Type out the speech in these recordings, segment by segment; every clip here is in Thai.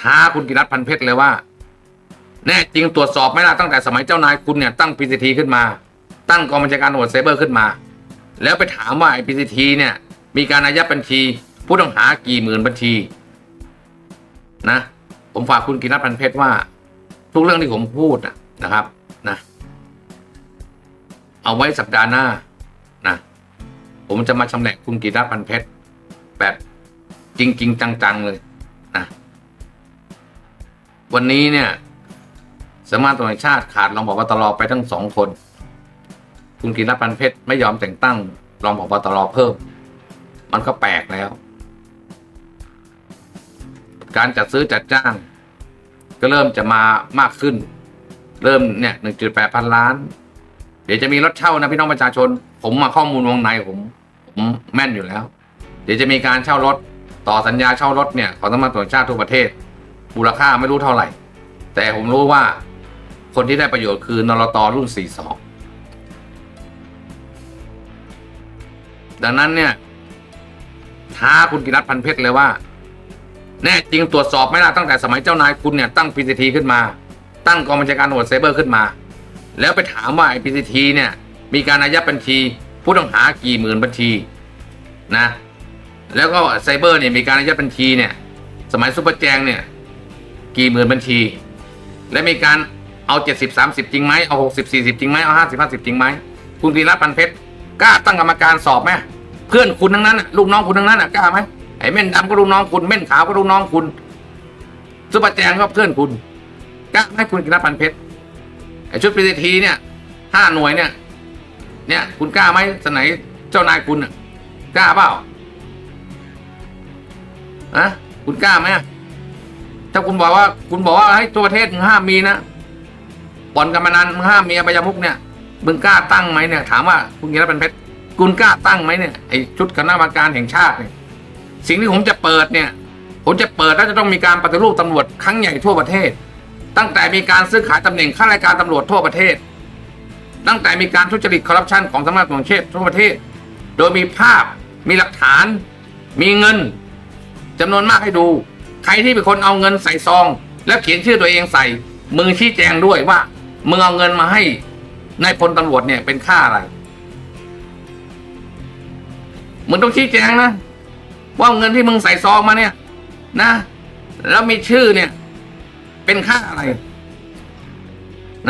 ท้าคุณกิรัตพันเพชรเลยว่า แน่จริงตรวจสอบไหม่ล่ะตั้งแต่สมัยเจ้านายคุณเนี่ยตั้งพีซีทีขึ้นมา ตั้งกองบัญชาการตำรวจไซเบอร์ขึ้นมา แล้วไปถามว่าไอ้พีซีทีเนี่ย มีการอายัดบัญชี ผู้ต้องหากี่หมื่นบัญชี นะ ผมฝากคุณกิรัตพันเพชรว่า ทุกเรื่องที่ผมพูดนะครับ นะ เอาไว้สัปดาห์หน้านะผมจะมาชำแหละคุณกิรัตพันเพชรแบบจริง ๆ จัง ๆ เลย วันนี้เนี่ยสำนักงาตำรวจชาติขาดรองผบตรไปทั้งสองคน คุณกินรัตน์พันเพชรไม่ยอมแต่งตั้งรองผบตรเพิ่ม มันก็แปลกแล้ว การจัดซื้อจัดจ้าง ก็เริ่มจะมามากขึ้น เริ่มเนี่ยหนึ่งจุดแปดพันล้าน เดี๋ยวจะมีรถเช่านะพี่น้องประชาชน ผมมาข้อมูลวงในผม ผมแม่นอยู่แล้ว เดี๋ยวจะมีการเช่ารถต่อสัญญาเช่ารถเนี่ยของสำนักงาตำรวจชาติทั่วประเทศ มูลค่าไม่รู้เท่าไหร่ แต่ผมรู้ว่าคนที่ได้ประโยชน์คือนรตรุ่น 42 ดังนั้นเนี่ยท้าคุณกิรัตพันเพชรเลยว่า แน่จริงตรวจสอบไหม่ล่ะตั้งแต่สมัยเจ้านายคุณเนี่ยตั้งพีซีทีขึ้นมา ตั้งกองบัญชาการตรวจไซเบอร์ขึ้นมา แล้วไปถามว่าไอ้พีซีทีเนี่ย มีการอายัดบัญชี ผู้ต้องหากี่หมื่นบัญชีนะ แล้วก็ไซเบอร์เนี่ยมีการอายัดบัญชีเนี่ย สมัยซุปเปอร์แจงเนี่ย กี่หมื่นบัญชี และมีการเอาเจ็ดสิบสามสิบจริงไหมเอาหกสิบสี่สิบจริงไหมเอาห้าสิบห้าสิบจริงไหมคุณกีรัตน์พันเพชรกล้าตั้งกรรมการสอบไหมเพื่อนคุณทั้งนั้นลูกน้องคุณทั้งนั้นกล้าไหมไอ้เม่นดำก็ลูกน้องคุณเม่นขาวก็ลูกน้องคุณซุปเปอร์แจงก็เพื่อนคุณกล้าไหมคุณกีรัตน์พันเพชรไอ้ชุดพีทีเนี่ยห้าหน่วยเนี่ยเนี่ยคุณกล้าไหมสมัยเจ้านายคุณกล้าเปล่าอะคุณกล้าไหมอะ ถ้าคุณบอกว่า คุณบอกว่าให้ทั่วประเทศมึงห้ามมีนะบ่อนการพนันมึงห้ามมีอบายมุกเนี่ยมึงกล้าตั้งไหมเนี่ย ถามว่าคุณกิรติเป็นเพชรคุณกล้าตั้งไหมเนี่ยไอชุดคณะกรรมการแห่งชาติเนี่ยสิ่งที่ผมจะเปิดเนี่ย ผมจะเปิดแล้วจะต้องมีการปฏิรูปตำรวจครั้งใหญ่ทั่วประเทศ ตั้งแต่มีการซื้อขายตำแหน่งข้าราชการตำรวจทั่วประเทศ ตั้งแต่มีการทุจริตคอร์รัปชันของสำนักงานตำรวจแห่งชาติทั่วประเทศ โดยมีภาพมีหลักฐาน มีเงินจำนวนมากให้ดู ใครที่เป็นคนเอาเงินใส่ซอง แล้วเขียนชื่อตัวเองใส่ มึงชี้แจงด้วยว่ามึงเอาเงินมาให้นายพลตำรวจเนี่ยเป็นค่าอะไรมึงต้องชี้แจงนะว่าเงินที่มึงใส่ซองมาเนี่ย นะ แล้วมีชื่อเนี่ย เป็นค่าอะไร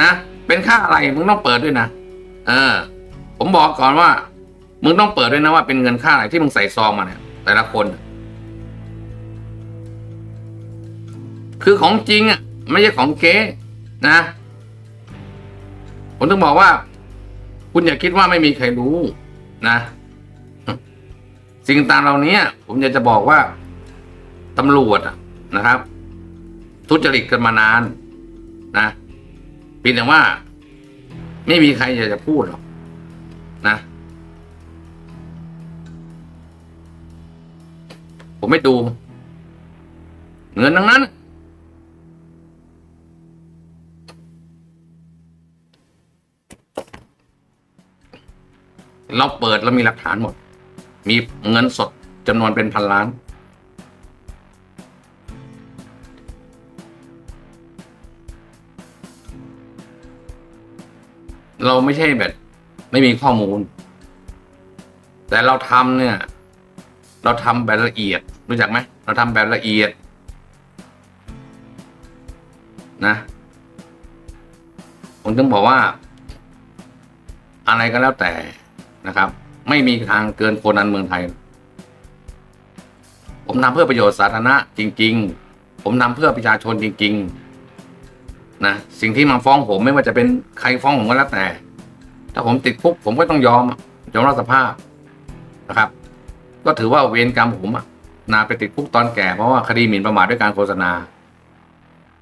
นะ เป็นค่าอะไรมึงต้องเปิดด้วยนะเออ ผมบอกก่อนว่า มึงต้องเปิดด้วยนะว่าเป็นเงินค่าอะไรที่มึงใส่ซองมาเนี่ย แต่ละคน คือของจริงอะไม่ใช่ของเก๊นะ ผมต้องบอกว่า คุณอย่าคิดว่าไม่มีใครรู้นะ สิ่งต่างเหล่านี้ผมอยากจะบอกว่าตำรวจนะครับ ทุจริตกันมานานนะเพียงแต่ว่า ไม่มีใครอยากจะพูดหรอกนะ ผมไม่ดู เงินทั้งนั้น เราเปิดแล้วมีหลักฐานหมด มีเงินสดจำนวนเป็นพันล้าน เราไม่ใช่แบบ ไม่มีข้อมูล แต่เราทำเนี่ย เราทำแบบละเอียด รู้จักไหมเราทำแบบละเอียด นะผมถึงบอกว่า อะไรก็แล้วแต่ นะครับ ไม่มีทางเกินคนอันเมืองไทย ผมทำเพื่อประโยชน์สาธารณะจริง ๆ ผมทำเพื่อประชาชนจริง ๆ นะ สิ่งที่มาฟ้องผมไม่ว่าจะเป็นใครฟ้องผมก็แล้วแต่ ถ้าผมติดคุกผมก็ต้องยอมยอมรับสภาพนะครับ ก็ถือว่าเวรกรรมผมอะนาไปติดคุกตอนแก่เพราะว่าคดีหมิ่นประมาทด้วยการโฆษณา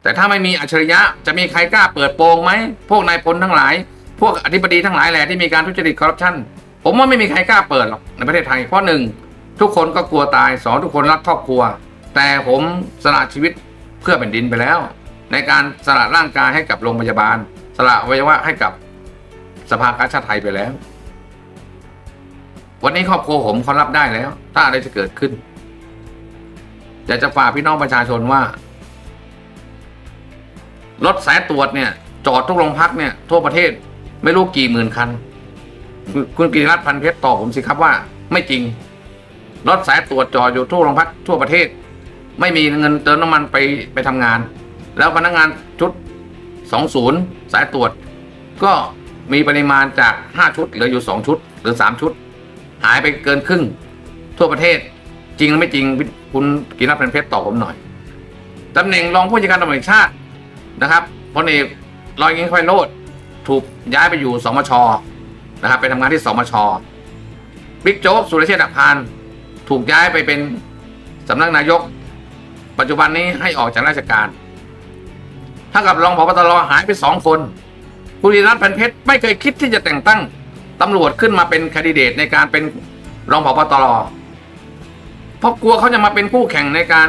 แต่ถ้าไม่มีอัจฉริยะจะมีใครกล้าเปิดโปงไหม พวกนายพลทั้งหลาย พวกอธิบดีทั้งหลายแหละที่มีการทุจริตคอร์รัปชัน ผมว่าไม่มีใครกล้าเปิดหรอกในประเทศไทยเพราะหนึ่งทุกคนก็กลัวตายสองทุกคนรักครอบครัว แต่ผมสละชีวิตเพื่อแผ่นดินไปแล้ว ในการสละร่างกายให้กับโรงพยาบาล สละอวัยวะให้กับสภากาชาติไทยไปแล้ว วันนี้ครอบครัวผมเขารับได้แล้ว ถ้าอะไรจะเกิดขึ้นอยากจะฝากพี่น้องประชาชนว่ารถสายตรวจเนี่ย จอดทุกโรงพักเนี่ย ทั่วประเทศไม่รู้กี่หมื่นคัน คุณกิติรัตน์พันเพชรตอบผมสิครับว่า ไม่จริง รถสายตรวจจอดอยู่ทั่วโรงพักทั่วประเทศ ไม่มีเงินเติมน้ำมันไปไปทำงาน แล้วพนักงานชุด 20 สายตรวจ ก็มีปริมาณจาก 5 ชุดเหลืออยู่ 2 ชุด หรือ 3 ชุด หายไปเกินครึ่ง ทั่วประเทศจริงหรือไม่จริงคุณกินรัตน์พันเพชรตอบผมหน่อยตำแหน่งรองผู้จัดการตำรวจชาตินะครับพลเอกรอยยิงไฟโรดถูกย้ายไปอยู่สมช นะครับไปทำงานที่สมชบิ๊กโจ๊กสุรเชษฐ์หักพานถูกย้ายไปเป็นสำนักนายก ปัจจุบันนี้ให้ออกจากราชการถ้ากับรองผบตรหายไปสองคนคุณธีรัตน์พันเพชรไม่เคยคิดที่จะแต่งตั้งตำรวจขึ้นมาเป็นคดิเดตในการเป็นรองผบตรเพราะกลัวเขาจะมาเป็นคู่แข่งในการ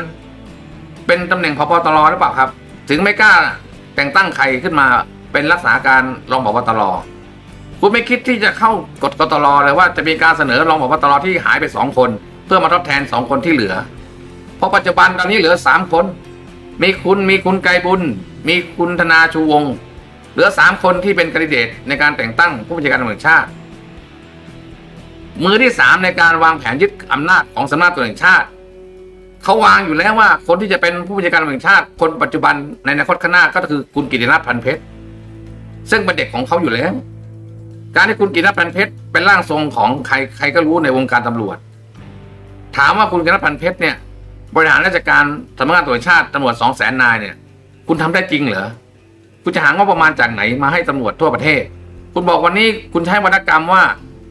เป็นตำแหน่งพบตรหรือเปล่าครับ ถึงไม่กล้าแต่งตั้งใครขึ้นมาเป็นรักษาการรองผบตร คุณไม่คิดที่จะเข้ากฎกตรเลยว่าจะมีการเสนอรองผบตรที่หายไปสองคน เพื่อมาทดแทนสองคนที่เหลือ เพราะปัจจุบันตอนนี้เหลือสามคน มีคุณมีคุณไกรบุญ มีคุณธนาชูวง เหลือสามคนที่เป็นคนดิเดตในการแต่งตั้งผู้บัญชาการตำรวจชาติ มือที่สามในการวางแผนยึดอำนาจของสำนักตำรวจแห่งชาติเขาวางอยู่แล้วว่าคนที่จะเป็นผู้บัญชาการตำรวจแห่งชาติ คนปัจจุบันในอนาคตข้างหน้าก็คือคุณกิติรัตน์พันเพชรซึ่งเป็นเด็กของเขาอยู่แล้ว การที่คุณกิติรัพันเพชรเป็นร่างทรงของใครใครก็รู้ในวงการตำรวจ ถามว่าคุณกิติรัพันเพชรเนี่ย บริหารราชการสำนักงานตำรวจชาติตำรวจสองแสนนายเนี่ย คุณทำได้จริงเหรอคุณจะหางบประมาณจากไหนมาให้ตำรวจทั่วประเทศ คุณบอกวันนี้คุณใช้วรรณกรรมว่า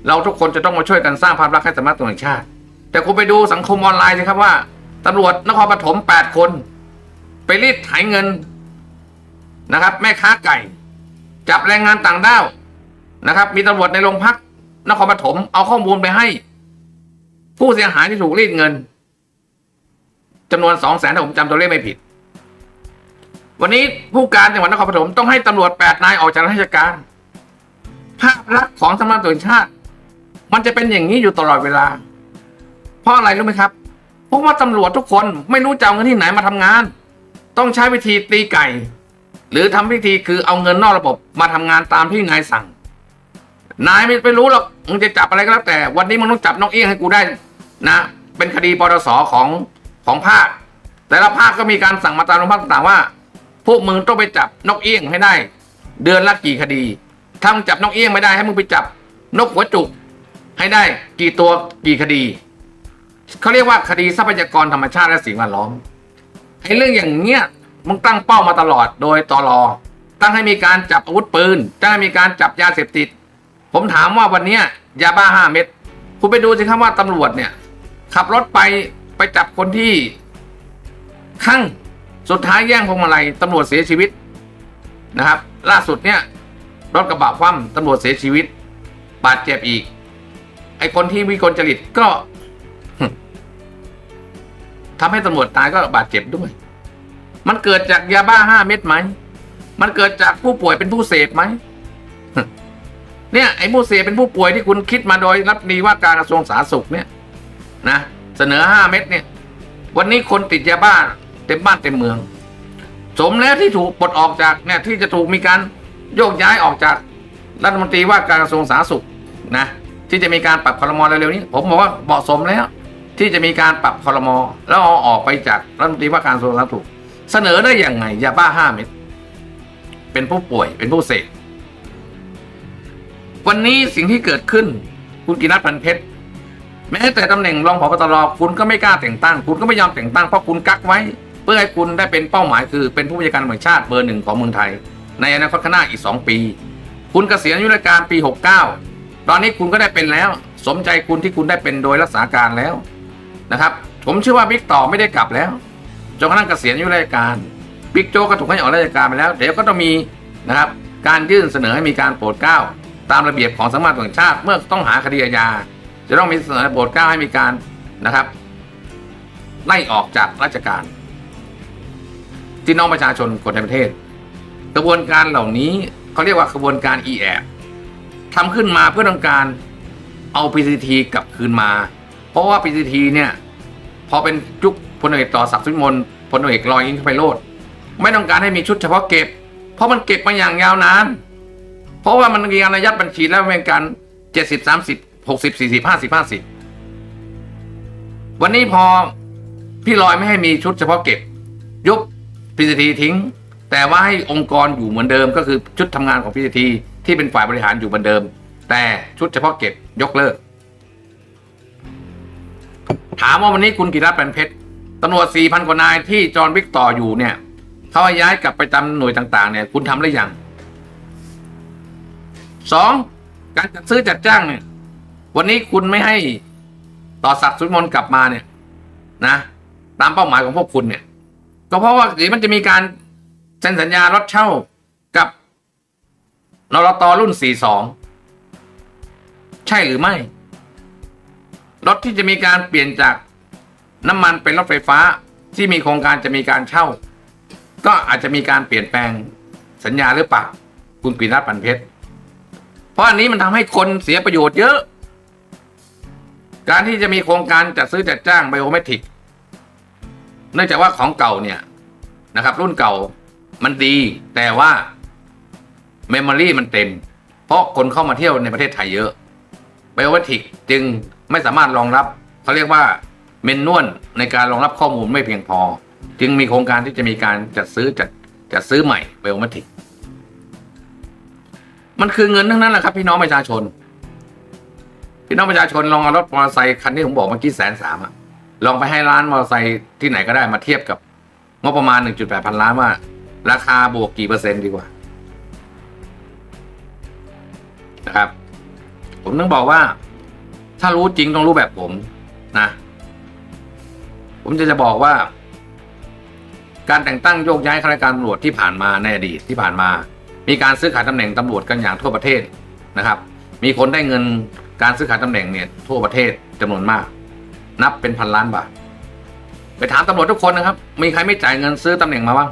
เราทุกคนจะต้องมาช่วยกันสร้างภาพลักษณ์ให้สำนักตำรวจชาติ แต่คุณไปดูสังคมออนไลน์สิครับว่าตำรวจนครปฐมแปดคน ไปรีดไถเงินนะครับ แม่ค้าไก่ จับแรงงานต่างด้าว นะครับ มีตำรวจในโรงพักนครปฐมเอาข้อมูลไปให้ ผู้เสียหายที่ถูกรีดเงินจำนวนสองแสนถ้าผมจำตัวเลขไม่ผิด วันนี้ผู้การจังหวัดนครปฐมต้องให้ตำรวจแปดนายออกจากราชการภาพลักษณ์ของสำนักตำรวชาติ มันจะเป็นอย่างนี้อยู่ตลอดเวลา เพราะอะไรรู้ไหมครับเพราะว่าตำรวจทุกคนไม่รู้จะเอาเงินที่ไหนมาทำงาน ต้องใช้วิธีตีไก่ หรือทำวิธีคือเอาเงินนอกระบบมาทำงานตามที่นายสั่ง นายไม่ไปรู้หรอกมึงจะจับอะไรก็แล้วแต่ วันนี้มึงต้องจับนกเอี้ยงให้กูได้นะ เป็นคดีปตสของของภาค แต่ละภาคก็มีการสั่งมาตามโรงพักต่างๆว่า พวกมึงต้องไปจับนกเอี้ยงให้ได้ เดือนละกี่คดี ถ้ามึงจับนกเอี้ยงไม่ได้ให้มึงไปจับนกหัวจุก ให้ได้กี่ตัวกี่คดีเขาเรียกว่าคดีทรัพยากรธรรมชาติและสิ่งแวดล้อมไอ้เรื่องอย่างเงี้ยมึงตั้งเป้ามาตลอดโดยตลอตั้งให้มีการจับอาวุธปืนตั้งให้มีการจับยาเสพติด ผมถามว่าวันนี้ยยาบ้าห้าเม็ดคุณไปดูสิครับว่าตำรวจเนี่ย ขับรถไปไปจับคนที่ข้างสุดท้ายแย่งพวงมาลัยตำรวจเสียชีวิตนะครับ ล่าสุดเนี่ยรถกระบะคว่ำตำรวจเสียชีวิต บาดเจ็บอีก ไอคนที่วิกลจริตก็ทำให้ตำรวจตายก็บาดเจ็บด้วย มันเกิดจากยาบ้าห้าเม็ดไหม มันเกิดจากผู้ป่วยเป็นผู้เสพไหม เนี่ยไอ้ผู้เสพเป็นผู้ป่วยที่คุณคิดมาโดยรับดีว่าการกระทรวงสาธารณสุขเนี่ยนะเสนอห้าเม็ดเนี่ย วันนี้คนติดยาบ้าเต็มบ้านเต็มเมือง สมแล้วที่ถูกปลดออกจากเนี่ยที่จะถูกมีการโยกย้ายออกจากรัฐมนตรีว่าการกระทรวงสาธารณสุขนะที่จะมีการปรับคอรมอเร็วๆนี้ ผมบอกว่าเหมาะสมแล้ว ที่จะมีการปรับคอรมอแล้วเอาออกไปจากรัฐมนตรีว่าการกระทรวงสาธารณสุขเสนอได้อย่างไงยาบ้าห้าเม็ดเป็นผู้ป่วยเป็นผู้เสพ วันนี้สิ่งที่เกิดขึ้น คุณกินัทพันเพชรแม้แต่ตำแหน่งรองผบตรคุณก็ไม่กล้าแต่งตั้ง คุณก็ไม่ยอมแต่งตั้งเพราะคุณกักไว้ เพื่อให้คุณได้เป็นเป้าหมายคือเป็นผู้บัญชาการแห่งชาติเบอร์หนึ่งของเมืองไทย ในอนาคตข้างหน้าอีก 2 ปี คุณเกษียณอายุราชการปี 69 ตอนนี้คุณก็ได้เป็นแล้ว สมใจคุณที่คุณได้เป็นโดยรักษาการแล้วนะครับ ผมเชื่อว่าบิ๊กต่อไม่ได้กลับแล้วจนกระทั่งเกษียณอายุราชการบิ๊กโจ๊กก็ถูกให้ออกราชการไปแล้ว เดี๋ยวก็ต้องมีนะครับการยื่นเสนอให้มีการโปรดเกล้า ตามระเบียบของสำนักงานตำรวจแห่งชาติ เมื่อต้องหาคดีอาญาจะต้องมีเสนอโปรดเกล้าให้มีการนะครับไล่ออกจากราชการ ที่น้องประชาชนคนในประเทศ กระบวนการเหล่านี้เขาเรียกว่ากระบวนการ e แอบทำขึ้นมาเพื่อต้องการเอา PCT กลับคืนมา เพราะว่า PCT เนี่ยพอเป็นยุคพลเอกต่อศักดิ์สุวิมลพลเอกลอยอิงคไพโรธไม่ต้องการให้มีชุดเฉพาะเก็บ เพราะมันเก็บมาอย่างยาวนาน เพราะว่ามันมีการอายัดบัญชีแล้วเป็นการเจ็ดสิบสามสิบหกสิบสี่สิบห้าสิบห้าสิบวันนี้พอพี่ลอยไม่ให้มีชุดเฉพาะเก็บ ยุบพีซีทีทิ้ง แต่ว่าให้องค์กรอยู่เหมือนเดิม ก็คือชุดทำงานของพีซีทีที่เป็นฝ่ายบริหารอยู่เหมือนเดิม แต่ชุดเฉพาะเก็บยกเลิก ถามว่าวันนี้คุณกิรัตน์เป็นเพชรตำรวจสี่พันกว่านายที่จอห์นวิกต่ออยู่เนี่ยเขาย้ายกลับไปจำหน่วยต่างๆเนี่ยคุณทำหรือยัง สองการจัดซื้อจัดจ้างเนี่ย วันนี้คุณไม่ให้ต่อศักดิ์สุวิมลกลับมาเนี่ย นะ ตามเป้าหมายของพวกคุณเนี่ย ก็เพราะว่าเดี๋ยวมันจะมีการเซ็นสัญญารถเช่ากับนรตรุ่น42ใช่หรือไม่ รถที่จะมีการเปลี่ยนจากน้ำมันเป็นรถไฟฟ้าที่มีโครงการจะมีการเช่า ก็อาจจะมีการเปลี่ยนแปลงสัญญาหรือเปล่าคุณปีนัทปันเพชร ราะอันนี้มันทำให้คนเสียประโยชน์เยอะ การที่จะมีโครงการจัดซื้อจัดจ้างไบโอเมตริก เนื่องจากว่าของเก่าเนี่ยนะครับ รุ่นเก่ามันดี แต่ว่าเมมโมรีมันเต็ม เพราะคนเข้ามาเที่ยวในประเทศไทยเยอะไบโอเมตริกจึงไม่สามารถรองรับเขาเรียกว่าเมนนวลในการรองรับข้อมูลไม่เพียงพอ จึงมีโครงการที่จะมีการจัดซื้อจัดจัดซื้อใหม่ไบโอเมตริก มันคือเงินทั้งนั้นแหละครับพี่น้องประชาชน พี่น้องประชาชนลองเอารถมอเตอร์ไซค์คันที่ผมบอกเมื่อกี้แสนสามอะลองไปให้ร้านมอเตอร์ไซค์ที่ไหนก็ได้มาเทียบกับงบประมาณ 1.8 พันล้านว่า ราคาบวกกี่เปอร์เซ็นต์ดีกว่านะครับ ผมต้องบอกว่า ถ้ารู้จริงต้องรู้แบบผมนะ ผมจะจะบอกว่า การแต่งตั้งโยกย้ายข้าราชการตำรวจที่ผ่านมาในอดีตที่ผ่านมา มีการซื้อขายตำแหน่งตำรวจกันอย่างทั่วประเทศนะครับ มีคนได้เงินการซื้อขายตำแหน่งเนี่ยทั่วประเทศจำนวนมาก นับเป็นพันล้านบาท ไปถามตำรวจทุกคนนะครับ มีใครไม่จ่ายเงินซื้อตำแหน่งมาบ้าง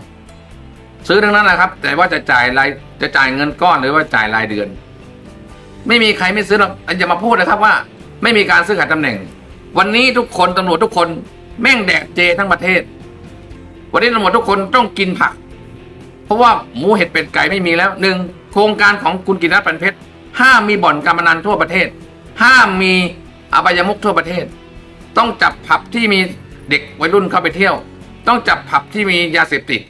ซื้อทั้งนั้นแหละครับ แต่ว่าจะจ่ายรายจะจ่ายเงินก้อนหรือว่าจ่ายรายเดือน ไม่มีใครไม่ซื้อหรอกอย่ามาพูดนะครับว่า ไม่มีการซื้อขายตำแหน่ง วันนี้ทุกคนตำรวจทุกคน แม่งแดกเจทั้งประเทศ วันนี้ตำรวจทุกคนต้องกินผัก เพราะว่าหมูเห็ดเป็ดไก่ไม่มีแล้วหนึ่งโครงการของคุณกินรัตน์ปันเพชรห้ามมีบ่อนการพนันทั่วประเทศ ห้ามมีอบายมุกทั่วประเทศ ต้องจับผับที่มีเด็กวัยรุ่นเข้าไปเที่ยว ต้องจับผับที่มียาเสพติด